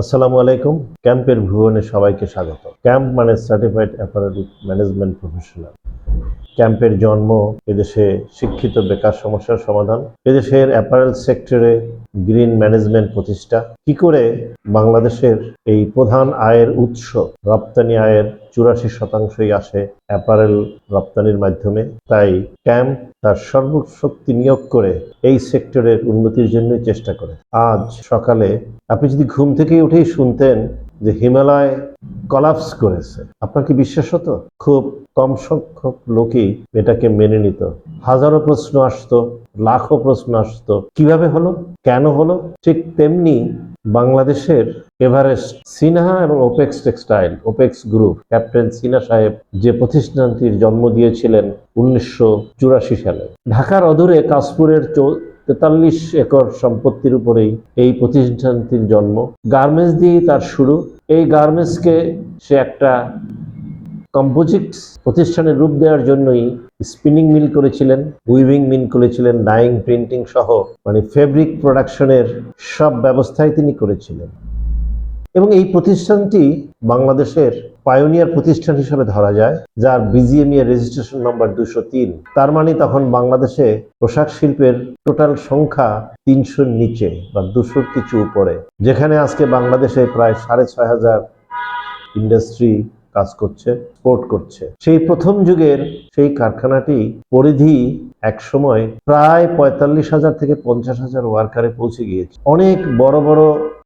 আসসালামু আলাইকুম। ক্যাম্পের ভুবনে সবাইকে স্বাগত। ক্যাম্প মানে সার্টিফাইড অ্যাপারেল ম্যানেজমেন্ট প্রফেশনাল ক্যাম্পের জন্ম এদেশে শিক্ষিত বেকার সমস্যার সমাধান। এদেশের অ্যাপারেল সেক্টরে গ্রিন ম্যানেজমেন্ট প্রতিষ্ঠা। কি করে বাংলাদেশের এই প্রধান আয়ের উৎস রপ্তানি আয়ের চুরাশি শতাংশই আসে অ্যাপারেল রপ্তানির মাধ্যমে। তাই ক্যাম্প তার সর্বশক্তি নিয়োগ করে এই সেক্টরের উন্নতির জন্যই চেষ্টা করে। আজ সকালে আপনি যদি ঘুম থেকে উঠেই শুনতেন যে হিমালয় কলাপস করেছে। আপনার কি বিশ্বাস হতো? খুব কম সংখ্যক লোকই এটাকে মেনে নিত। হাজারো প্রশ্ন আসতো, লাখো প্রশ্ন আসতো। কীভাবে হলো? কেন হলো? ঠিক তেমনি বাংলাদেশের এভারেস্ট সিনহা এবং Opex textile, Opex group, captain Sinha সাহেব যে প্রতিষ্ঠানটির জন্ম দিয়েছিলেন উনিশশো চুরাশি সালে। ঢাকার অদূরে কাশপুরের তেতাল্লিশ একর সম্পত্তির উপরেই এই প্রতিষ্ঠানটির জন্ম। গার্মেন্টস দিয়েই তার শুরু। এই গার্মেন্টসকে সে একটা কম্পোজিট প্রতিষ্ঠানের রূপ দেওয়ার জন্যই স্পিনিং মিল করেছিলেন, উইভিং মিল করেছিলেন, ডাইং, প্রিন্টিং সহ মানে ফেব্রিক প্রোডাকশনের সব ব্যবস্থাই তিনি করেছিলেন। এবং এই প্রতিষ্ঠানটি বাংলাদেশের পায়োনিয়ার প্রতিষ্ঠান হিসেবে ধরা যায়, যার বিজিএমই এর রেজিস্ট্রেশন নম্বর দুশো তিন। তার মানে তখন বাংলাদেশে পোশাক শিল্পের টোটাল সংখ্যা তিনশোর নিচে বা দুশোর কিছু উপরে, যেখানে আজকে বাংলাদেশে প্রায় সাড়ে ছয় হাজার ইন্ডাস্ট্রি কাজ করছে স্পোর্ট করছে। সেই প্রথম যুগের সেই কারখানাটি পরিধি এক সময় প্রায় পঁয়তাল্লিশ হাজার থেকে পঞ্চাশ হাজার ওয়ার্কারে পৌঁছে গিয়েছে। অনেক বড় বড়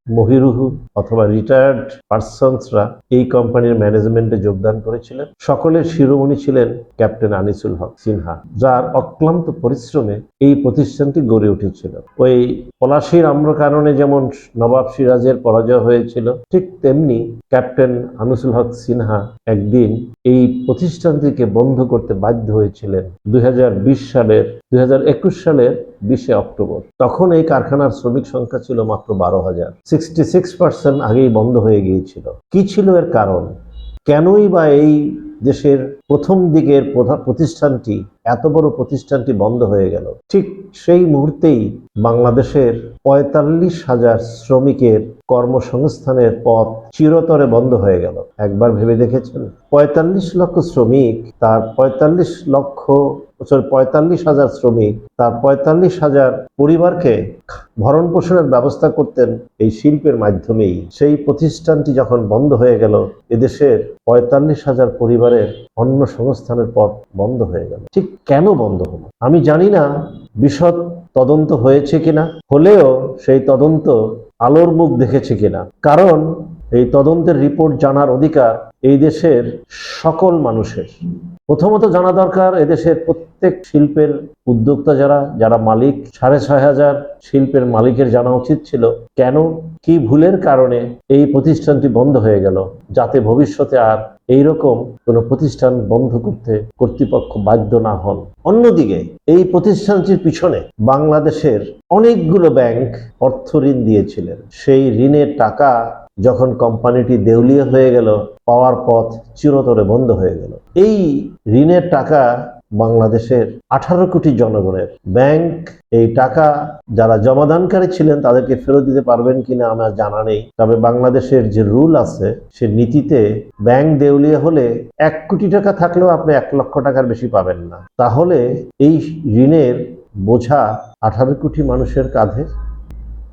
মহিরুহু অথবা রিটায়ার্ড পার্সনসরা এই কোম্পানির ম্যানেজমেন্টে যোগদান করেছিলেন। সকলের শিরোমণি ছিলেন ক্যাপ্টেন আনিসুল হক সিনহা, যার অক্লান্ত পরিশ্রমে এই প্রতিষ্ঠানটি গড়ে উঠেছিল। ওই পলাশির আম্র কারণে যেমন নবাব সিরাজের পরাজয় হয়েছিল, ঠিক তেমনি ক্যাপ্টেন আনিসুল হক সিনহা একদিন এই প্রতিষ্ঠানটিকে বন্ধ করতে বাধ্য হয়েছিলেন। দুই হাজার বিশ সালের, দুই সালের বিশে অক্টোবর। তখন এই কারখানার শ্রমিক সংখ্যা ছিল মাত্র বারো হাজার। সিক্সটি সিক্স পার্সেন্ট আগেই বন্ধ হয়ে গিয়েছিল। কি ছিল এর কারণ? কেনই বা এই দেশের প্রথম দিকের প্রতিষ্ঠানটি এত বড় প্রতিষ্ঠানটি বন্ধ হয়ে গেল। ঠিক সেই মুহূর্তেই বাংলাদেশের পঁয়তাল্লিশ হাজার শ্রমিকের কর্মসংস্থানের পথ চিরতরে বন্ধ হয়ে গেল। একবার ভেবে দেখেছেন? পঁয়তাল্লিশ লক্ষ শ্রমিক, তার পঁয়তাল্লিশ লক্ষ পঁয়তাল্লিশ হাজার শ্রমিক, তার পঁয়তাল্লিশ হাজার পরিবারকে ভরণ পোষণের ব্যবস্থা করতেন এই শিল্পের মাধ্যমেই। সেই প্রতিষ্ঠানটি যখন বন্ধ হয়ে গেল, এদেশের পঁয়তাল্লিশ হাজার পরিবারের অন্ন সংস্থানের পথ বন্ধ হয়ে গেল। ঠিক কেন বন্ধ হলো? আমি জানি না বিশদ তদন্ত হয়েছে কিনা, হলেও সেই তদন্ত আলোর মুখ দেখেছে কিনা। কারণ এই তদন্তের রিপোর্ট জানার অধিকার এই দেশের সকল মানুষের। প্রথমত জানা দরকার, এদেশের প্রত্যেক শিল্পের উদ্যোক্তা যারা যারা মালিক, সাড়ে ছয় হাজার শিল্পের মালিকের জানা উচিত ছিল কেন, কি ভুলের কারণে এই প্রতিষ্ঠানটি বন্ধ হয়ে গেল, যাতে ভবিষ্যতে আর এইরকম কোনো প্রতিষ্ঠান বন্ধ করতে কর্তৃপক্ষ বাধ্য না হন। অন্যদিকে, এই প্রতিষ্ঠানটির পিছনে বাংলাদেশের অনেকগুলো ব্যাংক অর্থ ঋণ দিয়েছিলেন। সেই ঋণের টাকা যখন কোম্পানিটি দেউলিয়া হয়ে গেল, পাওয়ার পথ চিরতরে বন্ধ হয়ে গেল। এই ঋণের টাকা বাংলাদেশের আঠারো কোটি জনগণের ব্যাংক, এই টাকা যারা জমাদানকারী ছিলেন, তাদেরকে ফেরত দিতে পারবেন কিনা আমার জানা নেই। তবে বাংলাদেশের যে রুল আছে, সে নীতিতে ব্যাংক দেউলিয়া হলে এক কোটি টাকা থাকলেও আপনি এক লক্ষ টাকার বেশি পাবেন না। তাহলে এই ঋণের বোঝা আঠারো কোটি মানুষের কাঁধে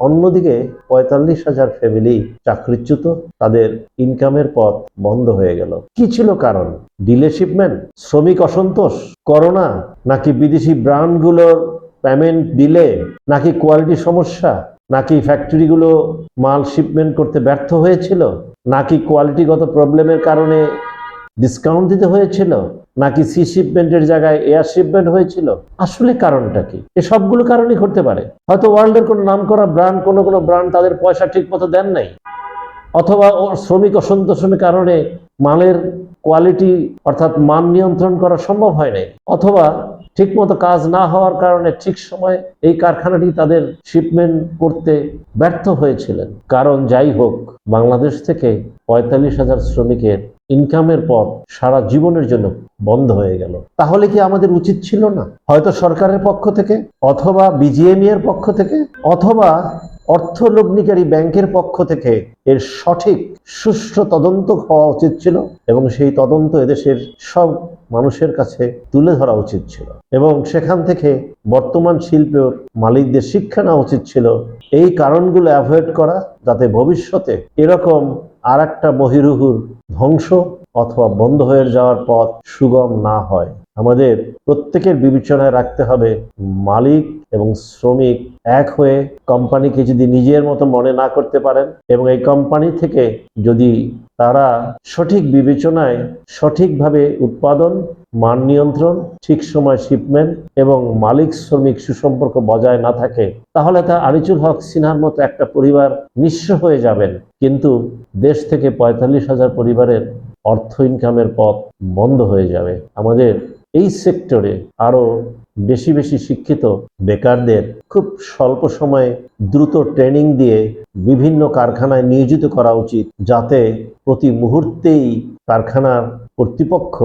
অন্যদিকে পঁয়তাল্লিশ হাজার ফ্যামিলি চাকরিচ্যুত, তাদের ইনকামের পথ বন্ধ হয়ে গেল। কি ছিল কারণ? ডিলে শিপমেন্ট শ্রমিক অসন্তোষ, করোনা, নাকি বিদেশি ব্র্যান্ডগুলোর পেমেন্ট দিলে নাকি কোয়ালিটি সমস্যা, নাকি ফ্যাক্টরিগুলো মাল শিপমেন্ট করতে ব্যর্থ হয়েছিল, নাকি কোয়ালিটিগত প্রবলেমের কারণে ডিসকাউন্ট দিতে হয়েছিল? নাকি সি শিপমেন্টের জায়গায় এয়ার শিপমেন্ট হয়েছিল? আসলে কারণটা কি? এ সবগুলো কারণই ঘটতে পারে। হয়তো ওয়ার্ল্ডের কোনো নাম করা ব্র্যান্ড, কোনো কোনো ব্র্যান্ড তাদের পয়সা ঠিক মতো দেন নাই। অথবা ও শ্রমিক অসন্তোষের কারণে মালের কোয়ালিটি অর্থাৎ মান নিয়ন্ত্রণ করা সম্ভব হয় নাই। অথবা ঠিকমতো কাজ না হওয়ার কারণে ঠিক সময় এই কারখানাটি তাদের শিপমেন্ট করতে ব্যর্থ হয়েছিলেন। কারণ যাই হোক, বাংলাদেশ থেকে পঁয়তাল্লিশ হাজার শ্রমিকের ইনকামের পথ সারা জীবনের জন্য বন্ধ হয়ে গেল। তাহলে কি আমাদের উচিত ছিল না? হয়তো সরকারের পক্ষ থেকে অথবা বিজিএমই এর পক্ষ থেকে অথবা অর্থলগ্নিকারী ব্যাংকের পক্ষ থেকে এর সঠিক সুষ্ঠু তদন্ত হওয়া উচিত ছিল এবং সেই তদন্ত এদেশের সব মানুষের কাছে তুলে ধরা উচিত ছিল। এবং সেখান থেকে বর্তমান শিল্পের মালিকদের শিক্ষা নেওয়া উচিত ছিল। এই কারণগুলো অ্যাভয়েড করা যাতে ভবিষ্যতে এরকম আর একটা বহিরুহুর ধ্বংস অথবা বন্ধ হয়ে যাওয়ার পথ সুগম না হয়। আমাদের প্রত্যেকের বিবেচনায় রাখতে হবে মালিক এবং শ্রমিক এক হয়ে কোম্পানিকে যদি নিজের মতো মনে না করতে পারেন এবং এই কোম্পানি থেকে যদি তারা সঠিক বিবেচনায় সঠিকভাবে উৎপাদন, মান নিয়ন্ত্রণ, ঠিক সময় শিপমেন্ট এবং মালিক শ্রমিক সুসম্পর্ক বজায় না থাকে, তাহলে তা আনিচুল হক সিনহার মতো একটা পরিবার নিঃস্ব হয়ে যাবেন। কিন্তু দেশ থেকে পঁয়তাল্লিশ হাজার পরিবারের অর্থ ইনকামের পথ বন্ধ হয়ে যাবে। আমাদের এই সেক্টরে আরও বেশি বেশি শিক্ষিত বেকারদের খুব স্বল্প সময়ে দ্রুত ট্রেনিং দিয়ে বিভিন্ন কারখানায় নিয়োজিত করা উচিত যাতে প্রতি মুহূর্তেই কারখানার কর্তৃপক্ষ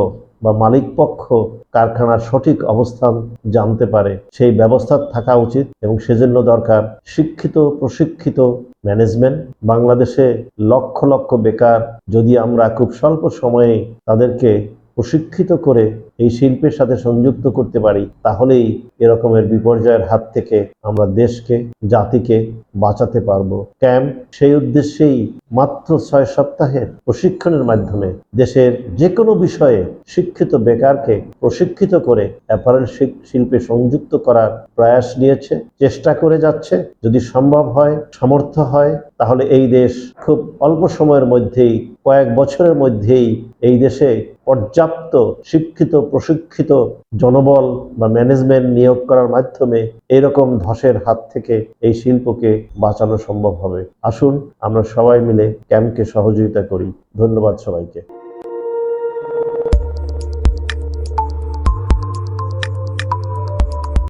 বা মালিক পক্ষ কারখানার সঠিক অবস্থান জানতে পারে। সেই ব্যবস্থা থাকা উচিত এবং সেজন্য দরকার শিক্ষিত, প্রশিক্ষিত ম্যানেজমেন্ট। বাংলাদেশে লক্ষ লক্ষ বেকার যদি আমরা খুব স্বল্প সময়ে তাদেরকে প্রশিক্ষিত করে এই শিল্পের সাথে সংযুক্ত করতে পারি, তাহলেই এরকমের বিপর্যয়ের হাত থেকে আমরা দেশকে, জাতিকে বাঁচাতে পারব। ক্যাম্প সেই উদ্দেশ্যেই মাত্র ছয় সপ্তাহের প্রশিক্ষণের মাধ্যমে দেশের যে কোনো বিষয়ে শিক্ষিত বেকারকে প্রশিক্ষিত করে অ্যাপারেল শিল্পে সংযুক্ত করার প্রয়াস নিয়েছে, চেষ্টা করে যাচ্ছে। যদি সম্ভব হয়, সামর্থ্য হয়, তাহলে এই দেশ খুব অল্প সময়ের মধ্যেই, কয়েক বছরের মধ্যেই এই দেশে পর্যাপ্ত শিক্ষিত প্রশিক্ষিত জনবল বা ম্যানেজমেন্ট নিয়োগ করার মাধ্যমে এরকম ধসের হাত থেকে এই শিল্পকে বাঁচানো সম্ভব হবে। আসুন আমরা সবাই মিলে ক্যাম্পকে সহযোগিতা করি। ধন্যবাদ সবাইকে।